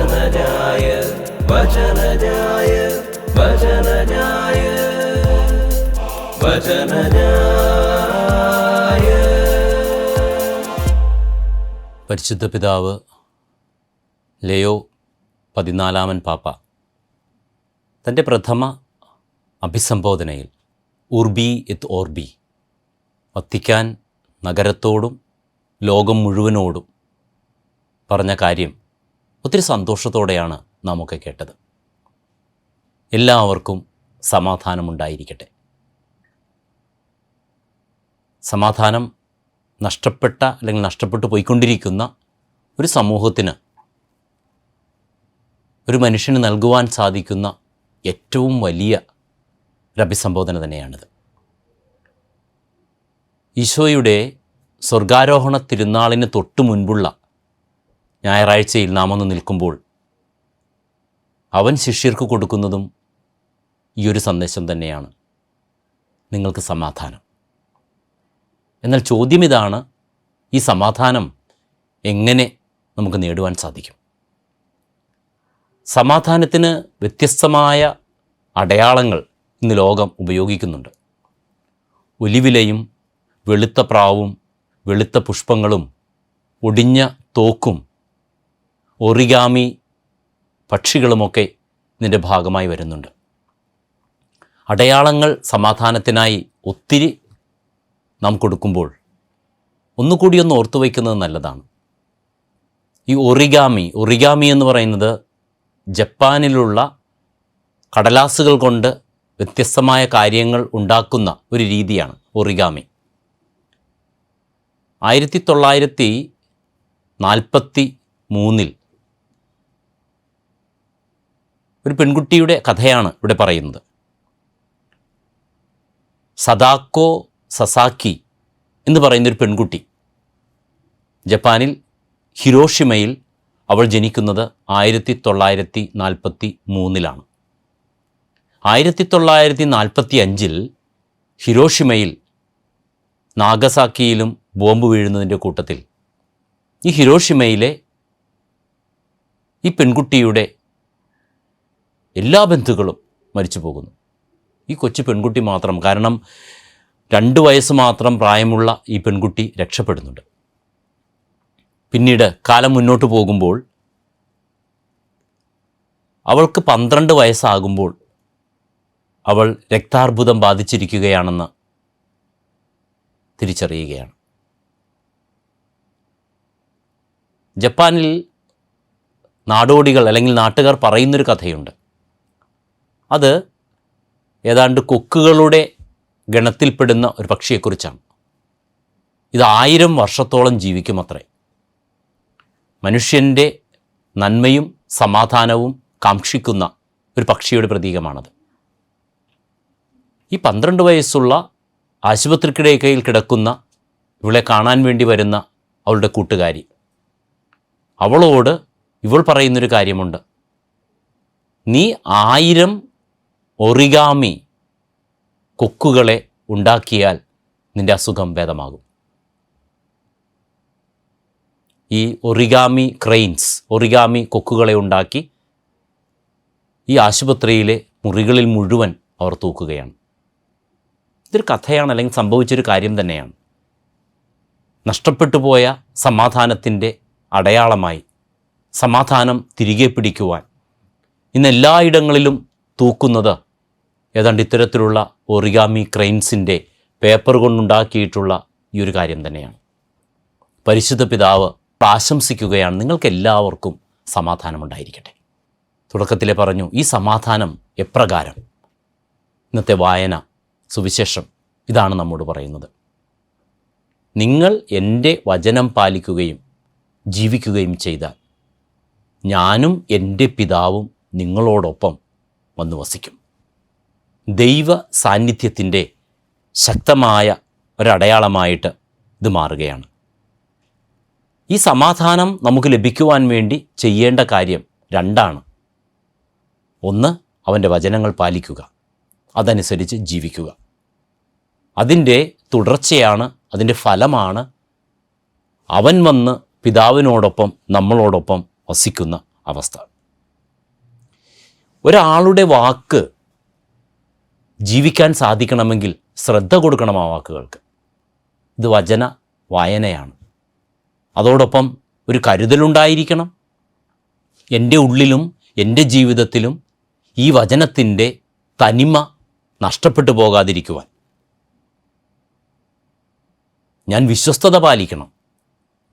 വചനജായ വചനജായ വചനജായ വചനജായ പരിശുദ്ധ പിതാവ് ലയോ പതിനാലാമൻ പാപ്പ തന്റെ പ്രഥമ അഭിസംബോധനയിൽ ഉർബി എത്ത് ഓർബി വത്തിക്കാൻ നഗരത്തോടും ലോകം മുഴുവനോടും പറഞ്ഞ കാര്യം ഒത്തിരി സന്തോഷത്തോടെയാണ് നാമൊക്കെ കേട്ടത്. എല്ലാവർക്കും സമാധാനമുണ്ടായിരിക്കട്ടെ. സമാധാനം നഷ്ടപ്പെട്ട അല്ലെങ്കിൽ നഷ്ടപ്പെട്ടു പോയിക്കൊണ്ടിരിക്കുന്ന ഒരു സമൂഹത്തിന് ഒരു മനുഷ്യന് നൽകുവാൻ സാധിക്കുന്ന ഏറ്റവും വലിയ ഒരു അഭിസംബോധന തന്നെയാണിത്. ഈശോയുടെ സ്വർഗാരോഹണ തിരുനാളിന് തൊട്ടു മുൻപുള്ള ഞായറാഴ്ചയിൽ നാം ഒന്ന് നിൽക്കുമ്പോൾ അവൻ ശിഷ്യർക്ക് കൊടുക്കുന്നതും ഈ ഒരു സന്ദേശം തന്നെയാണ്. നിങ്ങൾക്ക് സമാധാനം. എന്നാൽ ചോദ്യം ഇതാണ് ഈ സമാധാനം എങ്ങനെ നമുക്ക് നേടുവാൻ സാധിക്കും? സമാധാനത്തിന് വ്യത്യസ്തമായ അടയാളങ്ങൾ ഇന്ന് ലോകം ഉപയോഗിക്കുന്നുണ്ട്. ഒലിവിലയും വെളുത്ത പ്രാവും വെളുത്ത പുഷ്പങ്ങളും ഒടിഞ്ഞ തോക്കും ഒറിഗാമി പക്ഷികളുമൊക്കെ ഇതിന്റെ ഭാഗമായി വരുന്നുണ്ട്. അടയാളങ്ങൾ സമാധാനത്തിനായി ഒത്തിരി നാം കൊടുക്കുമ്പോൾ ഒന്നുകൂടി ഒന്ന് ഓർത്തു വയ്ക്കുന്നത് നല്ലതാണ്. ഈ ഒറിഗാമി ഒറിഗാമി എന്ന് പറയുന്നത് ജപ്പാനിലുള്ള കടലാസുകൾ കൊണ്ട് വ്യത്യസ്തമായ കാര്യങ്ങൾ ഉണ്ടാക്കുന്ന ഒരു രീതിയാണ് ഒറിഗാമി. ആയിരത്തി തൊള്ളായിരത്തി നാൽപ്പത്തി മൂന്നിൽ ഒരു പെൺകുട്ടിയുടെ കഥയാണ് ഇവിടെ പറയുന്നത്. സദാക്കോ സസാക്കി എന്ന് പറയുന്നൊരു പെൺകുട്ടി. ജപ്പാനിൽ ഹിരോഷിമയിൽ അവൾ ജനിക്കുന്നത് ആയിരത്തി തൊള്ളായിരത്തി നാൽപ്പത്തി മൂന്നിലാണ് ആയിരത്തി തൊള്ളായിരത്തി നാൽപ്പത്തി അഞ്ചിൽ ഹിരോഷിമയിൽ നാഗസാക്കിയിലും ബോംബ് വീഴുന്നതിന്റെ കൂട്ടത്തിൽ ഈ ഹിരോഷിമയിലെ ഈ പെൺകുട്ടിയുടെ എല്ലാ ബന്ധുക്കളും മരിച്ചു പോകുന്നു. ഈ കൊച്ചു പെൺകുട്ടി മാത്രം കാരണം രണ്ട് വയസ്സ് മാത്രം പ്രായമുള്ള ഈ പെൺകുട്ടി രക്ഷപ്പെടുന്നുണ്ട്. പിന്നീട് കാലം മുന്നോട്ട് പോകുമ്പോൾ അവൾക്ക് പന്ത്രണ്ട് വയസ്സാകുമ്പോൾ അവൾ രക്താർബുദം ബാധിച്ചിരിക്കുകയാണെന്ന് തിരിച്ചറിയുകയാണ്. ജപ്പാനിൽ നാടോടികൾ അല്ലെങ്കിൽ നാട്ടുകാർ പറയുന്നൊരു കഥയുണ്ട്. അത് ഏതാണ്ട് കൊക്കുകളുടെ ഗണത്തിൽപ്പെടുന്ന ഒരു പക്ഷിയെക്കുറിച്ചാണ്. ഇത് ആയിരം വർഷത്തോളം ജീവിക്കുമത്രേ. മനുഷ്യന്റെ നന്മയും സമാധാനവും കാക്ഷിക്കുന്ന ഒരു പക്ഷിയുടെ പ്രതീകമാണത്. ഈ പന്ത്രണ്ട് വയസ്സുള്ള ആശുപത്രിക്കിടയിൽ കിടക്കുന്ന ഇവളെ കാണാൻ വേണ്ടി വരുന്ന അവളുടെ കൂട്ടുകാരി. അവളോട് ഇവൾ പറയുന്നൊരു കാര്യമുണ്ട്. നീ ആയിരം ഒറിഗാമി കൊക്കുകളെ ഉണ്ടാക്കിയാൽ നിന്റെ അസുഖം ഭേദമാകും. ഈ ഒറിഗാമി ക്രെയിൻസ് ഒറിഗാമി കൊക്കുകളെ ഉണ്ടാക്കി ഈ ആശുപത്രിയിലെ മുറികളിൽ മുഴുവൻ അവർ തൂക്കുകയാണ്. ഇതൊരു കഥയാണ് അല്ലെങ്കിൽ സംഭവിച്ചൊരു കാര്യം തന്നെയാണ്. നഷ്ടപ്പെട്ടു പോയ സമാധാനത്തിന്റെ അടയാളമായി സമാധാനം തിരികെ പിടിക്കുവാൻ ഇന്ന് എല്ലായിടങ്ങളിലും തൂക്കുന്നത് ഏതാണ്ട് ഇത്തരത്തിലുള്ള ഒറിഗാമി ക്രെയിൻസിന്റെ പേപ്പർ കൊണ്ടുണ്ടാക്കിയിട്ടുള്ള ഈ ഒരു കാര്യം തന്നെയാണ്. പരിശുദ്ധ പിതാവ് ആശംസിക്കുകയാണ്. നിങ്ങൾക്ക് എല്ലാവർക്കും സമാധാനമുണ്ടായിരിക്കട്ടെ. തുടക്കത്തിലെ പറഞ്ഞു ഈ സമാധാനം എപ്രകാരം? ഇന്നത്തെ വായന സുവിശേഷം ഇതാണ് നമ്മോട് പറയുന്നത്. നിങ്ങൾ എന്റെ വചനം പാലിക്കുകയും ജീവിക്കുകയും ചെയ്താൽ ഞാനും എന്റെ പിതാവും നിങ്ങളോടൊപ്പം വന്നു വസിക്കും ദൈവ സാന്നിധ്യത്തിന്റെ ശക്തമായ ഒരടയാളമായിട്ട് ഇത് മാറുകയാണ്. ഈ സമാധാനം നമുക്ക് ലഭിക്കുവാൻ വേണ്ടി ചെയ്യേണ്ട കാര്യം രണ്ടാണ്. ഒന്ന് അവന്റെ വചനങ്ങൾ പാലിക്കുക. അതനുസരിച്ച് ജീവിക്കുക. അതിന്റെ തുടർച്ചയാണ് അതിന്റെ ഫലമാണ് അവൻ വന്ന് പിതാവിനോടൊപ്പം നമ്മളോടൊപ്പം വസിക്കുന്ന അവസ്ഥ. ഒരാളുടെ വാക്ക് ജീവിക്കാൻ സാധിക്കണമെങ്കിൽ ശ്രദ്ധ കൊടുക്കണം ആ വാക്കുകൾക്ക്. ഇത് വചന വായനയാണ്. അതോടൊപ്പം ഒരു കരുതലുണ്ടായിരിക്കണം. എന്റെ ഉള്ളിലും എന്റെ ജീവിതത്തിലും ഈ വചനത്തിന്റെ തനിമ നഷ്ടപ്പെട്ടു പോകാതിരിക്കുവാൻ. ഞാൻ വിശ്വസ്തത പാലിക്കണം.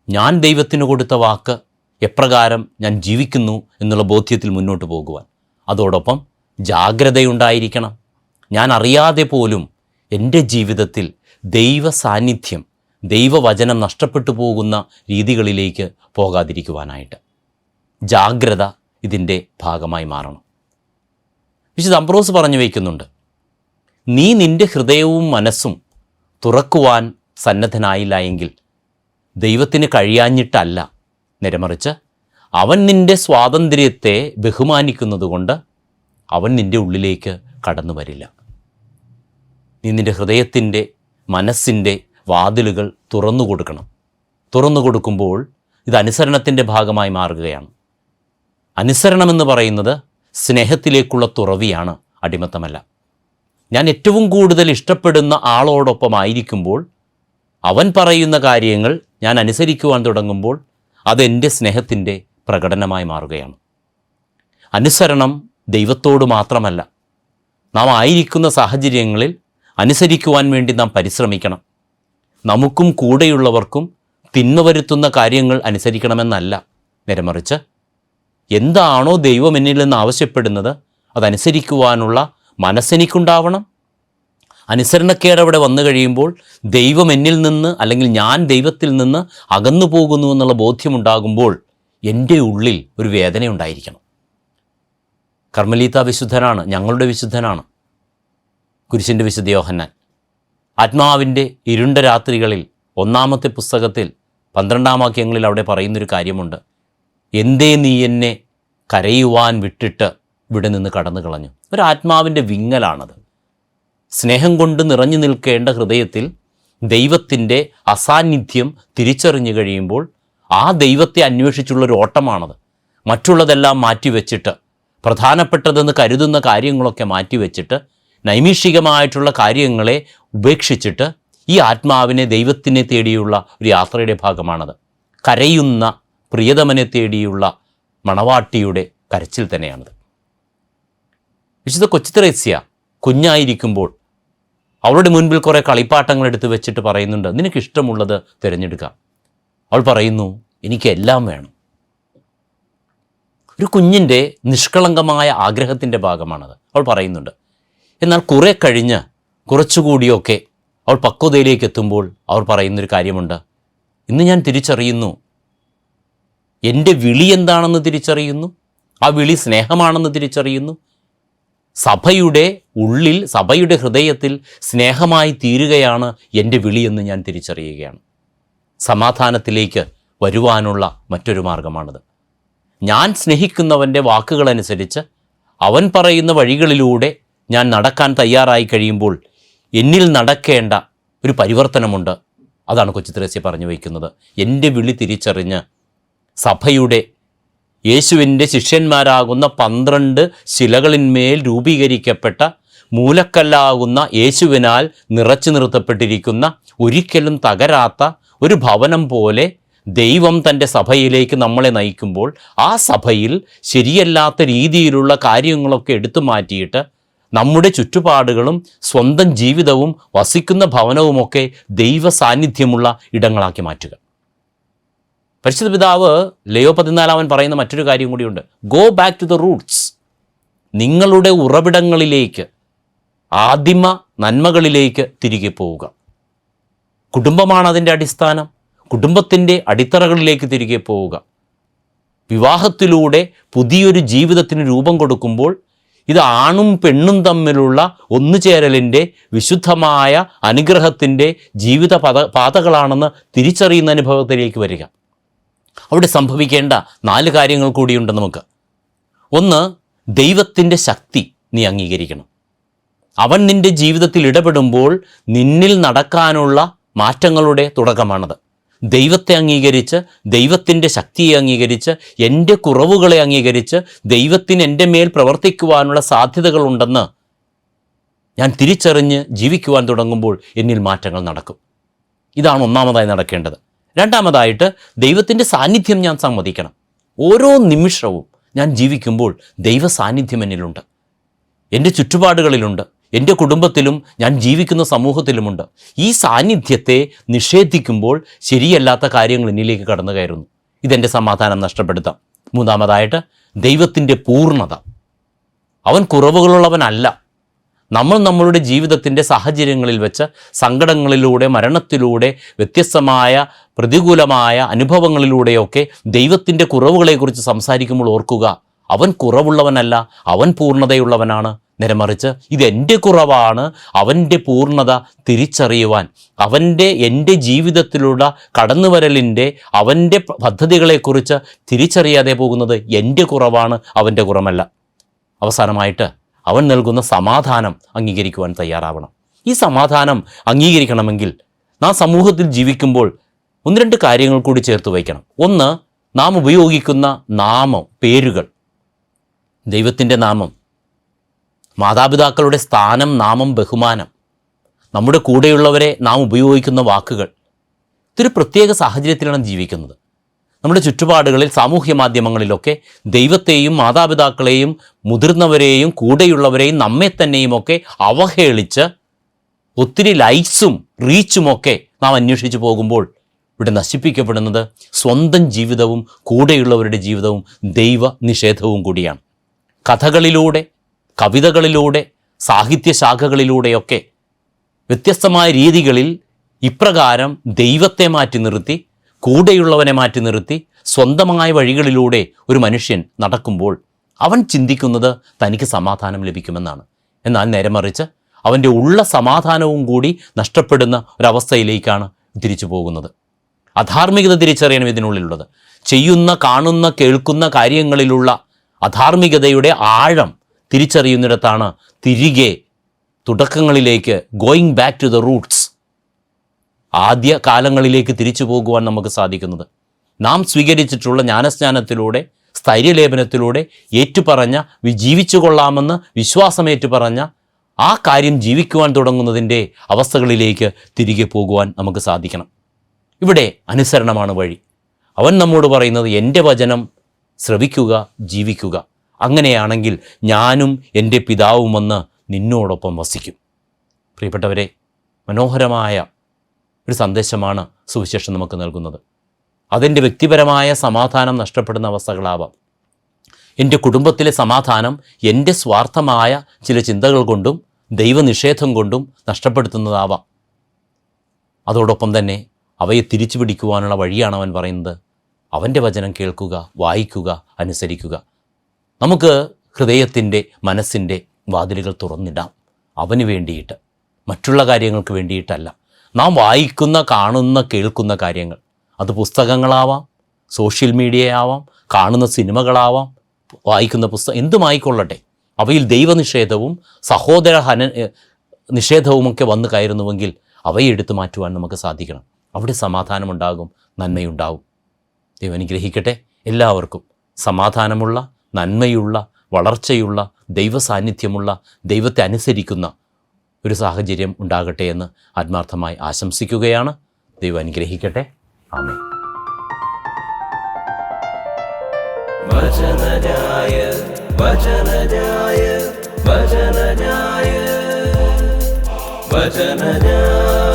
ഞാൻ ദൈവത്തിന് കൊടുത്ത വാക്ക് എപ്രകാരം ഞാൻ ജീവിക്കുന്നു എന്നുള്ള ബോധ്യത്തിൽ മുന്നോട്ട് പോകുവാൻ. അതോടൊപ്പം ജാഗ്രതയുണ്ടായിരിക്കണം. ഞാൻ അറിയാതെ പോലും എന്റെ ജീവിതത്തിൽ ദൈവ സാന്നിധ്യം ദൈവവചനം നഷ്ടപ്പെട്ടു പോകുന്ന രീതികളിലേക്ക് പോകാതിരിക്കുവാനായിട്ട്. ജാഗ്രത ഇതിന്റെ ഭാഗമായി മാറണം. വിശുദ്ധ അംബ്രോസ് പറഞ്ഞു വയ്ക്കുന്നുണ്ട് നീ നിന്റെ ഹൃദയവും മനസ്സും തുറക്കുവാൻ സന്നദ്ധനായില്ല എങ്കിൽ ദൈവത്തിന് കഴിയാഞ്ഞിട്ടല്ല നിരമറിച്ച്. അവൻ നിന്റെ സ്വാതന്ത്ര്യത്തെ ബഹുമാനിക്കുന്നതുകൊണ്ട് അവൻ നിന്റെ ഉള്ളിലേക്ക് കടന്നു വരില്ല. നീ നിന്റെ ഹൃദയത്തിന്റെ മനസ്സിന്റെ വാതിലുകൾ തുറന്നു കൊടുക്കണം. തുറന്നു കൊടുക്കുമ്പോൾ ഇത് അനുസരണത്തിന്റെ ഭാഗമായി മാറുകയാണ്. അനുസരണമെന്ന് പറയുന്നത് സ്നേഹത്തിലേക്കുള്ള തുറവിയാണ് അടിമത്തമല്ല. ഞാൻ ഏറ്റവും കൂടുതൽ ഇഷ്ടപ്പെടുന്ന ആളോടൊപ്പമായിരിക്കുമ്പോൾ അവൻ പറയുന്ന കാര്യങ്ങൾ ഞാൻ അനുസരിക്കുവാൻ തുടങ്ങുമ്പോൾ അതെന്റെ സ്നേഹത്തിന്റെ പ്രകടനമായി മാറുകയാണ്. അനുസരണം ദൈവത്തോട് മാത്രമല്ല നാം ആയിരിക്കുന്ന സാഹചര്യങ്ങളിൽ അനുസരിക്കുവാൻ വേണ്ടി നാം പരിശ്രമിക്കണം. നമുക്കും കൂടെയുള്ളവർക്കും തിന്മ വരുത്തുന്ന കാര്യങ്ങൾ അനുസരിക്കണമെന്നല്ല. നിരമറിച്ച് എന്താണോ ദൈവം എന്നിൽ നിന്ന് ആവശ്യപ്പെടുന്നത് അതനുസരിക്കുവാനുള്ള മനസ്സെനിക്കുണ്ടാവണം. അനുസരണക്കേട് അവിടെ വന്നു കഴിയുമ്പോൾ ദൈവം എന്നിൽ നിന്ന് അല്ലെങ്കിൽ ഞാൻ ദൈവത്തിൽ നിന്ന് അകന്നു പോകുന്നു എന്നുള്ള ബോധ്യമുണ്ടാകുമ്പോൾ എന്റെ ഉള്ളിൽ ഒരു വേദന ഉണ്ടായിരിക്കണം. കർമ്മലീത്ത വിശുദ്ധനാണ് ഞങ്ങളുടെ വിശുദ്ധനാണ്. കുരിശിന്റെ വിശുദ്ധ യോഹന്നാൻ. ആത്മാവിന്റെ ഇരുണ്ട രാത്രികളിൽ ഒന്നാമത്തെ പുസ്തകത്തിൽ പന്ത്രണ്ടാം വാക്യങ്ങളിൽ അവിടെ പറയുന്നൊരു കാര്യമുണ്ട്. എന്തേ നീ എന്നെ കരയുവാൻ വിട്ടിട്ട് ഇവിടെ നിന്ന് കടന്നു കളഞ്ഞു ഒരു ആത്മാവിന്റെ വിങ്ങലാണത്. സ്നേഹം കൊണ്ട് നിറഞ്ഞു നിൽക്കേണ്ട ഹൃദയത്തിൽ ദൈവത്തിന്റെ അസാന്നിധ്യം തിരിച്ചറിഞ്ഞു കഴിയുമ്പോൾ ആ ദൈവത്തെ അന്വേഷിച്ചുള്ളൊരു ഓട്ടമാണത്. മറ്റുള്ളതെല്ലാം മാറ്റിവെച്ചിട്ട് പ്രധാനപ്പെട്ടതെന്ന് കരുതുന്ന കാര്യങ്ങളൊക്കെ മാറ്റിവെച്ചിട്ട് നൈമിഷികമായിട്ടുള്ള കാര്യങ്ങളെ ഉപേക്ഷിച്ചിട്ട് ഈ ആത്മാവിനെ ദൈവത്തിനെ തേടിയുള്ള ഒരു യാത്രയുടെ ഭാഗമാണത്. കരയുന്ന പ്രിയതമനെ തേടിയുള്ള മണവാട്ടിയുടെ കരച്ചിൽ തന്നെയാണത്. വിശുദ്ധ കൊച്ചിത്രേസ്യ കുഞ്ഞായിരിക്കുമ്പോൾ അവളുടെ മുൻപിൽ കുറേ കളിപ്പാട്ടങ്ങൾ എടുത്ത് വെച്ചിട്ട് പറയുന്നുണ്ട് നിനക്കിഷ്ടമുള്ളത് തിരഞ്ഞെടുക്കാം. അവൾ പറയുന്നു എനിക്കെല്ലാം വേണം. ഒരു കുഞ്ഞിന്റെ നിഷ്കളങ്കമായ ആഗ്രഹത്തിന്റെ ഭാഗമാണത്. അവൾ പറയുന്നുണ്ട് എന്നാൽ കുറെ കഴിഞ്ഞ് കുറച്ചുകൂടിയൊക്കെ അവൾ പക്വതയിലേക്ക് എത്തുമ്പോൾ അവർ പറയുന്നൊരു കാര്യമുണ്ട്. ഇന്ന് ഞാൻ തിരിച്ചറിയുന്നു. എന്റെ വിളി എന്താണെന്ന് തിരിച്ചറിയുന്നു. ആ വിളി സ്നേഹമാണെന്ന് തിരിച്ചറിയുന്നു. സഭയുടെ ഉള്ളിൽ സഭയുടെ ഹൃദയത്തിൽ സ്നേഹമായി തീരുകയാണ് എന്റെ വിളിയെന്ന് ഞാൻ തിരിച്ചറിയുകയാണ്. സമാധാനത്തിലേക്ക് വരുവാനുള്ള മറ്റൊരു മാർഗമാണിത്. ഞാൻ സ്നേഹിക്കുന്നവന്റെ വാക്കുകളനുസരിച്ച് അവൻ പറയുന്ന വഴികളിലൂടെ ഞാൻ നടക്കാൻ തയ്യാറായി കഴിയുമ്പോൾ എന്നിൽ നടക്കേണ്ട ഒരു പരിവർത്തനമുണ്ട്. അതാണ് കൊച്ചിത്രേസ്യ പറഞ്ഞു വയ്ക്കുന്നത്. എന്റെ വിളി തിരിച്ചറിഞ്ഞ് സഭയുടെ യേശുവിന്റെ ശിഷ്യന്മാരാകുന്ന പന്ത്രണ്ട് ശിലകളിന്മേൽ രൂപീകരിക്കപ്പെട്ട മൂലക്കല്ലാകുന്ന യേശുവിനാൽ നിറച്ചു നിർത്തപ്പെട്ടിരിക്കുന്ന ഒരിക്കലും തകരാത്ത ഒരു ഭവനം പോലെ ദൈവം തന്റെ സഭയിലേക്ക് നമ്മളെ നയിക്കുമ്പോൾ ആ സഭയിൽ ശരിയല്ലാത്ത രീതിയിലുള്ള കാര്യങ്ങളൊക്കെ എടുത്തു മാറ്റിയിട്ട് നമ്മുടെ ചുറ്റുപാടുകളും സ്വന്തം ജീവിതവും വസിക്കുന്ന ഭവനവുമൊക്കെ ദൈവ സാന്നിധ്യമുള്ള ഇടങ്ങളാക്കി മാറ്റുക. പരിശുദ്ധ പിതാവ് ലയോ പതിനാലാമൻ പറയുന്ന മറ്റൊരു കാര്യം കൂടിയുണ്ട്. Go back to the roots നിങ്ങളുടെ ഉറവിടങ്ങളിലേക്ക് ആദിമ നന്മകളിലേക്ക് തിരികെ പോവുക. കുടുംബമാണ് അതിന്റെ അടിസ്ഥാനം. കുടുംബത്തിന്റെ അടിത്തറകളിലേക്ക് തിരികെ പോവുക. വിവാഹത്തിലൂടെ പുതിയൊരു ജീവിതത്തിന് രൂപം കൊടുക്കുമ്പോൾ ഇത് ആണും പെണ്ണും തമ്മിലുള്ള ഒന്നുചേരലിന്റെ വിശുദ്ധമായ അനുഗ്രഹത്തിന്റെ ജീവിത പദ പാതകളാണെന്ന് തിരിച്ചറിയുന്ന അനുഭവത്തിലേക്ക് വരിക. അവിടെ സംഭവിക്കേണ്ട നാല് കാര്യങ്ങൾ കൂടിയുണ്ട് നമുക്ക്. ഒന്ന് ദൈവത്തിന്റെ ശക്തി നീ അംഗീകരിക്കണം. അവൻ നിന്റെ ജീവിതത്തിൽ ഇടപെടുമ്പോൾ നിന്നിൽ നടക്കാനുള്ള മാറ്റങ്ങളുടെ തുടക്കമാണത്. ദൈവത്തെ അംഗീകരിച്ച് ദൈവത്തിന്റെ ശക്തിയെ അംഗീകരിച്ച് എന്റെ കുറവുകളെ അംഗീകരിച്ച് ദൈവത്തിന് എന്റെ മേൽ പ്രവർത്തിക്കുവാനുള്ള സാധ്യതകളുണ്ടെന്ന് ഞാൻ തിരിച്ചറിഞ്ഞ് ജീവിക്കുവാൻ തുടങ്ങുമ്പോൾ എന്നിൽ മാറ്റങ്ങൾ നടക്കും. ഇതാണ് ഒന്നാമതായി നടക്കേണ്ടത്. രണ്ടാമതായിട്ട് ദൈവത്തിന്റെ സാന്നിധ്യം ഞാൻ സമ്മതിക്കണം ഓരോ നിമിഷവും ഞാൻ ജീവിക്കുമ്പോൾ ദൈവ സാന്നിധ്യം എന്നിലുണ്ട്. എന്റെ ചുറ്റുപാടുകളിലുണ്ട്. എന്റെ കുടുംബത്തിലും ഞാൻ ജീവിക്കുന്ന സമൂഹത്തിലുമുണ്ട്. ഈ സാന്നിധ്യത്തെ നിഷേധിക്കുമ്പോൾ ശരിയല്ലാത്ത കാര്യങ്ങൾ എന്നിലേക്ക് കടന്നു കയറുന്നു. ഇതെന്റെ സമാധാനം നഷ്ടപ്പെടുത്താം. മൂന്നാമതായിട്ട് ദൈവത്തിന്റെ പൂർണത. അവൻ കുറവുകളുള്ളവനല്ല. നമ്മൾ നമ്മളുടെ ജീവിതത്തിന്റെ സാഹചര്യങ്ങളിൽ വെച്ച് സങ്കടങ്ങളിലൂടെ മരണത്തിലൂടെ വ്യത്യസ്തമായ പ്രതികൂലമായ അനുഭവങ്ങളിലൂടെയൊക്കെ ദൈവത്തിന്റെ കുറവുകളെക്കുറിച്ച് സംസാരിക്കുമ്പോൾ ഓർക്കുക അവൻ കുറവുള്ളവനല്ല അവൻ പൂർണതയുള്ളവനാണ്. നേരെമറിച്ച് ഇതെന്റെ കുറവാണ് അവന്റെ പൂർണത തിരിച്ചറിയുവാൻ അവന്റെ എന്റെ ജീവിതത്തിലുള്ള കടന്നുവരലിന്റെ അവന്റെ പദ്ധതികളെക്കുറിച്ച് തിരിച്ചറിയാതെ പോകുന്നത് എന്റെ കുറവാണ് അവന്റെ കുറമല്ല. അവസാനമായിട്ട് അവൻ നൽകുന്ന സമാധാനം അംഗീകരിക്കുവാൻ തയ്യാറാവണം. ഈ സമാധാനം അംഗീകരിക്കണമെങ്കിൽ നാം സമൂഹത്തിൽ ജീവിക്കുമ്പോൾ ഒന്ന് രണ്ട് കാര്യങ്ങൾ കൂടി ചേർത്ത് വയ്ക്കണം. ഒന്ന് നാം ഉപയോഗിക്കുന്ന നാമം പേരുകൾ. ദൈവത്തിന്റെ നാമം മാതാപിതാക്കളുടെ സ്ഥാനം നാമം ബഹുമാനം. നമ്മുടെ കൂടെയുള്ളവരെ നാം ഉപയോഗിക്കുന്ന വാക്കുകൾ. ഇതൊരു പ്രത്യേക സാഹചര്യത്തിലാണ് ജീവിക്കുന്നത്. നമ്മുടെ ചുറ്റുപാടുകളിൽ സാമൂഹ്യ മാധ്യമങ്ങളിലൊക്കെ ദൈവത്തെയും മാതാപിതാക്കളെയും മുതിർന്നവരെയും കൂടെയുള്ളവരെയും നമ്മെ തന്നെയുമൊക്കെ അവഹേളിച്ച് ഒത്തിരി ലൈക്സും റീച്ചുമൊക്കെ നാം അന്വേഷിച്ചു പോകുമ്പോൾ ഇവിടെ നശിപ്പിക്കപ്പെടുന്നത് സ്വന്തം ജീവിതവും കൂടെയുള്ളവരുടെ ജീവിതവും ദൈവ നിഷേധവും കൂടിയാണ്. കഥകളിലൂടെ കവിതകളിലൂടെ സാഹിത്യശാഖകളിലൂടെയൊക്കെ വ്യത്യസ്തമായ രീതികളിൽ ഇപ്രകാരം ദൈവത്തെ മാറ്റി നിർത്തി കൂടെയുള്ളവനെ മാറ്റി നിർത്തി സ്വന്തമായ വഴികളിലൂടെ ഒരു മനുഷ്യൻ നടക്കുമ്പോൾ അവൻ ചിന്തിക്കുന്നത് തനിക്ക് സമാധാനം ലഭിക്കുമെന്നാണ്. എന്നാൽ നേരെ മറിച്ച് അവന്റെ ഉള്ള സമാധാനവും കൂടി നഷ്ടപ്പെടുന്ന ഒരവസ്ഥയിലേക്കാണ് തിരിച്ചു പോകുന്നത്. അധാർമികത തിരിച്ചറിയണം ഇതിനുള്ളിലുള്ളത്. ചെയ്യുന്ന കാണുന്ന കേൾക്കുന്ന കാര്യങ്ങളിലുള്ള അധാർമികതയുടെ ആഴം തിരിച്ചറിയുന്നിടത്താണ് തിരികെ തുടക്കങ്ങളിലേക്ക് going back to the roots ആദ്യ കാലങ്ങളിലേക്ക് തിരിച്ചു പോകുവാൻ നമുക്ക് സാധിക്കുന്നത്. നാം സ്വീകരിച്ചിട്ടുള്ള ജ്ഞാനസ്നാനത്തിലൂടെ സ്ഥൈര്യലേപനത്തിലൂടെ ഏറ്റുപറഞ്ഞ ജീവിച്ചു കൊള്ളാമെന്ന് വിശ്വാസമേറ്റു പറഞ്ഞ ആ കാര്യം ജീവിക്കുവാൻ തുടങ്ങുന്നതിന്റെ അവസ്ഥകളിലേക്ക് തിരികെ പോകുവാൻ നമുക്ക് സാധിക്കണം. ഇവിടെ അനുസരണമാണ് വഴി. അവൻ നമ്മോട് പറയുന്നത് എന്റെ വചനം ശ്രവിക്കുക ജീവിക്കുക. അങ്ങനെയാണെങ്കിൽ ഞാനും എന്റെ പിതാവുമെന്ന് നിന്നോടൊപ്പം വസിക്കും. പ്രിയപ്പെട്ടവരെ മനോഹരമായ ഒരു സന്ദേശമാണ് സുവിശേഷം നമുക്ക് നൽകുന്നത്. അതെന്റെ വ്യക്തിപരമായ സമാധാനം നഷ്ടപ്പെടുന്ന അവസ്ഥകളാവാം. എന്റെ കുടുംബത്തിലെ സമാധാനം എന്റെ സ്വാർത്ഥമായ ചില ചിന്തകൾ കൊണ്ടും ദൈവനിഷേധം കൊണ്ടും നഷ്ടപ്പെടുത്തുന്നതാവാം. അതോടൊപ്പം തന്നെ അവയെ തിരിച്ചു പിടിക്കുവാനുള്ള വഴിയാണ് അവൻ പറയുന്നത്. അവന്റെ വചനം കേൾക്കുക വായിക്കുക അനുസരിക്കുക. നമുക്ക് ഹൃദയത്തിന്റെ മനസ്സിന്റെ വാതിലുകൾ തുറന്നിടാം. അവന് വേണ്ടിയിട്ട്. മറ്റുള്ള കാര്യങ്ങൾക്ക് വേണ്ടിയിട്ടല്ല. നാം വായിക്കുന്ന കാണുന്ന കേൾക്കുന്ന കാര്യങ്ങൾ. അത് പുസ്തകങ്ങളാവാം സോഷ്യൽ മീഡിയ ആവാം കാണുന്ന സിനിമകളാവാം വായിക്കുന്ന പുസ്തകം എന്തുമായിക്കൊള്ളട്ടെ അവയിൽ ദൈവനിഷേധവും സഹോദര ഹന നിഷേധവുമൊക്കെ വന്നു കയറുന്നുവെങ്കിൽ അവയെ എടുത്തു മാറ്റുവാൻ നമുക്ക് സാധിക്കണം. അവിടെ സമാധാനമുണ്ടാകും നന്മയുണ്ടാകും ദൈവം അനുഗ്രഹിക്കട്ടെ. എല്ലാവർക്കും സമാധാനമുള്ള നന്മയുള്ള വളർച്ചയുള്ള ദൈവസാന്നിധ്യമുള്ള ദൈവത്തെ അനുസരിക്കുന്ന ഒരു സാഹചര്യം ഉണ്ടാകട്ടെ എന്ന് ആത്മാർത്ഥമായി ആശംസിക്കുകയാണ്. ദൈവം അനുഗ്രഹിക്കട്ടെ. ആമേ വചനജായ വചനജായ വചനജായ വചനജായ.